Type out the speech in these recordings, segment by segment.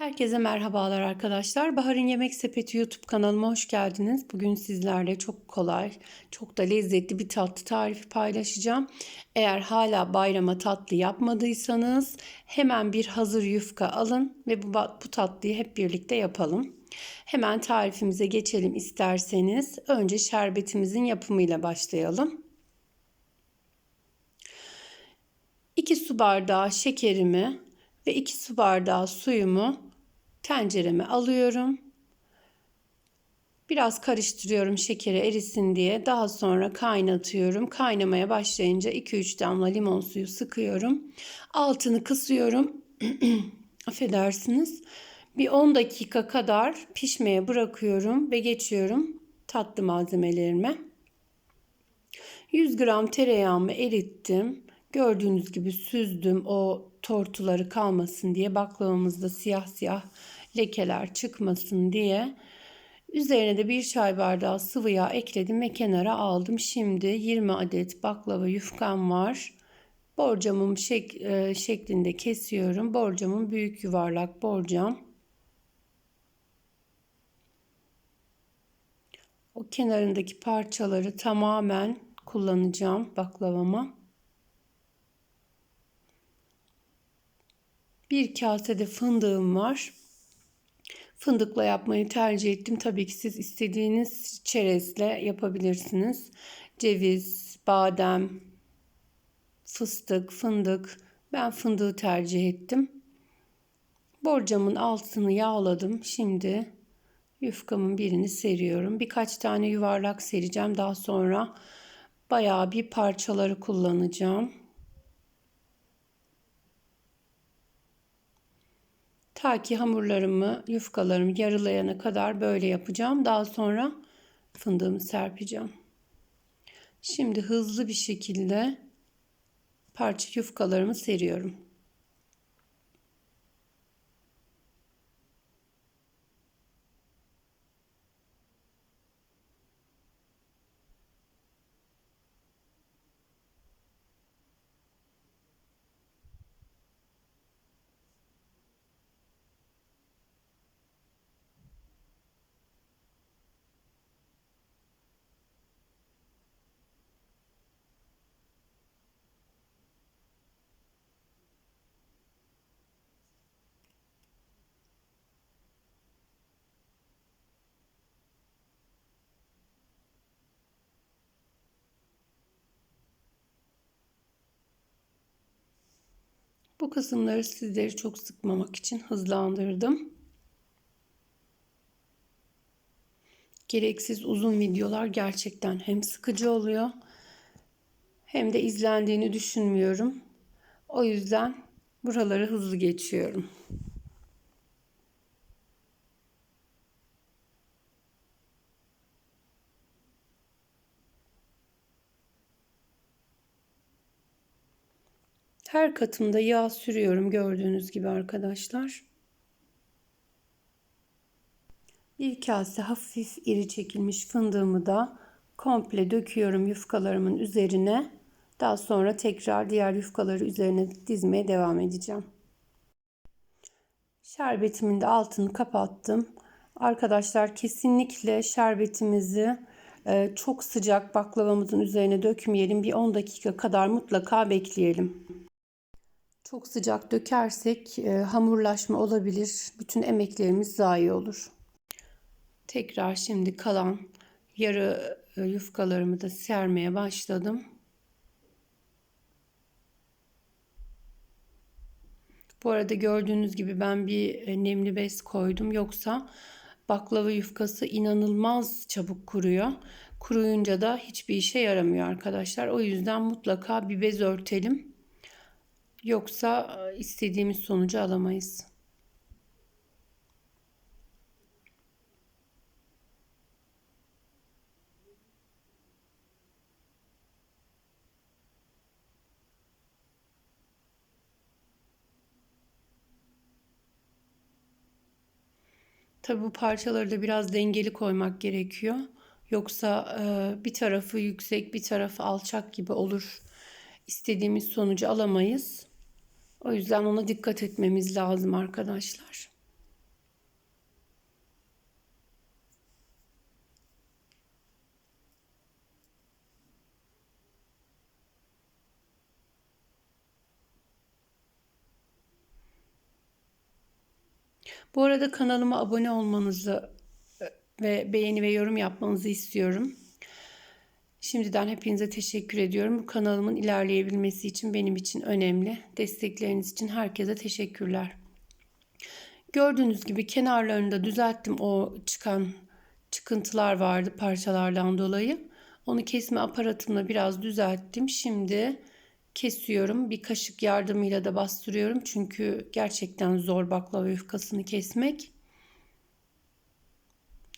Herkese merhabalar arkadaşlar. Bahar'ın Yemek Sepeti YouTube kanalıma hoş geldiniz. Bugün sizlerle çok kolay, çok da lezzetli bir tatlı tarifi paylaşacağım. Eğer hala bayrama tatlı yapmadıysanız hemen bir hazır yufka alın ve bu, bu tatlıyı hep birlikte yapalım. Hemen tarifimize geçelim isterseniz. Önce şerbetimizin yapımıyla başlayalım. 2 su bardağı şekerimi ve 2 su bardağı suyumu tencereme alıyorum. Biraz karıştırıyorum şekeri erisin diye. Daha sonra kaynatıyorum. Kaynamaya başlayınca 2-3 damla limon suyu sıkıyorum. Altını kısıyorum. Affedersiniz. Bir 10 dakika kadar pişmeye bırakıyorum ve geçiyorum tatlı malzemelerime. 100 gram tereyağımı erittim. Gördüğünüz gibi süzdüm o tortuları kalmasın diye baklavamızda siyah siyah lekeler çıkmasın diye. Üzerine de bir çay bardağı sıvı yağ ekledim ve kenara aldım. Şimdi 20 adet baklava yufkam var. Borcamım şek e, şeklinde kesiyorum. Borcamın büyük yuvarlak borcam. O kenarındaki parçaları tamamen kullanacağım baklavama. Bir kasede fındığım var. Fındıkla yapmayı tercih ettim. Tabii ki siz istediğiniz çerezle yapabilirsiniz. Ceviz, badem, fıstık, fındık. Ben fındığı tercih ettim. Borcamın altını yağladım. Şimdi yufkamın birini seriyorum. Birkaç tane yuvarlak sereceğim. Daha sonra bayağı bir parçaları kullanacağım. Ta ki hamurlarımı, yufkalarımı yarılayana kadar böyle yapacağım. Daha sonra fındığımı serpeceğim. Şimdi hızlı bir şekilde parça yufkalarımı seriyorum. Bu kısımları sizleri çok sıkmamak için hızlandırdım. Gereksiz uzun videolar gerçekten hem sıkıcı oluyor hem de izlendiğini düşünmüyorum. O yüzden buraları hızlı geçiyorum. Her katımda yağ sürüyorum gördüğünüz gibi arkadaşlar. Bir kase hafif iri çekilmiş fındığımı da komple döküyorum yufkalarımın üzerine. Daha sonra tekrar diğer yufkaları üzerine dizmeye devam edeceğim. Şerbetimin de altını kapattım. Arkadaşlar kesinlikle şerbetimizi e, çok sıcak baklavamızın üzerine dökmeyelim. Bir 10 dakika kadar mutlaka bekleyelim. Çok sıcak dökersek e, hamurlaşma olabilir. Bütün emeklerimiz zayi olur. Tekrar şimdi kalan yarı e, yufkalarımı da sermeye başladım. Bu arada gördüğünüz gibi ben bir e, nemli bez koydum. Yoksa baklava yufkası inanılmaz çabuk kuruyor. Kuruyunca da hiçbir işe yaramıyor arkadaşlar. O yüzden mutlaka bir bez örtelim. Yoksa istediğimiz sonucu alamayız. Tabi bu parçaları da biraz dengeli koymak gerekiyor. Yoksa e, bir tarafı yüksek bir tarafı alçak gibi olur. İstediğimiz sonucu alamayız. O yüzden ona dikkat etmemiz lazım arkadaşlar. Bu arada kanalıma abone olmanızı e, ve beğeni ve yorum yapmanızı istiyorum. Şimdiden hepinize teşekkür ediyorum. Bu kanalımın ilerleyebilmesi için benim için önemli. Destekleriniz için herkese teşekkürler. Gördüğünüz gibi kenarlarını da düzelttim. O çıkan çıkıntılar vardı parçalardan dolayı. Onu kesme aparatımla biraz düzelttim. Şimdi kesiyorum. Bir kaşık yardımıyla da bastırıyorum. Çünkü gerçekten zor baklava yufkasını kesmek.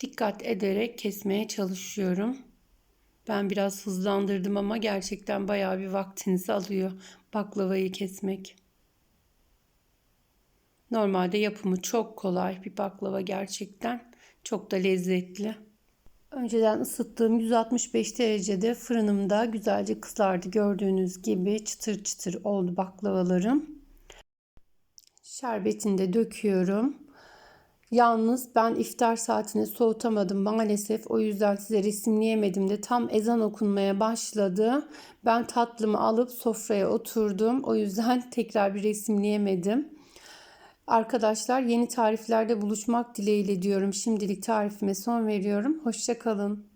Dikkat ederek kesmeye çalışıyorum. Ben biraz hızlandırdım ama gerçekten bayağı bir vaktinizi alıyor baklavayı kesmek. Normalde yapımı çok kolay bir baklava gerçekten. Çok da lezzetli. Önceden ısıttığım 165 derecede fırınımda güzelce kızardı. Gördüğünüz gibi çıtır çıtır oldu baklavalarım. Şerbetini de döküyorum. Yalnız ben iftar saatini soğutamadım maalesef. O yüzden size resimleyemedim de tam ezan okunmaya başladı. Ben tatlımı alıp sofraya oturdum. O yüzden tekrar bir resimleyemedim. Arkadaşlar yeni tariflerde buluşmak dileğiyle diyorum. Şimdilik tarifime son veriyorum. Hoşçakalın.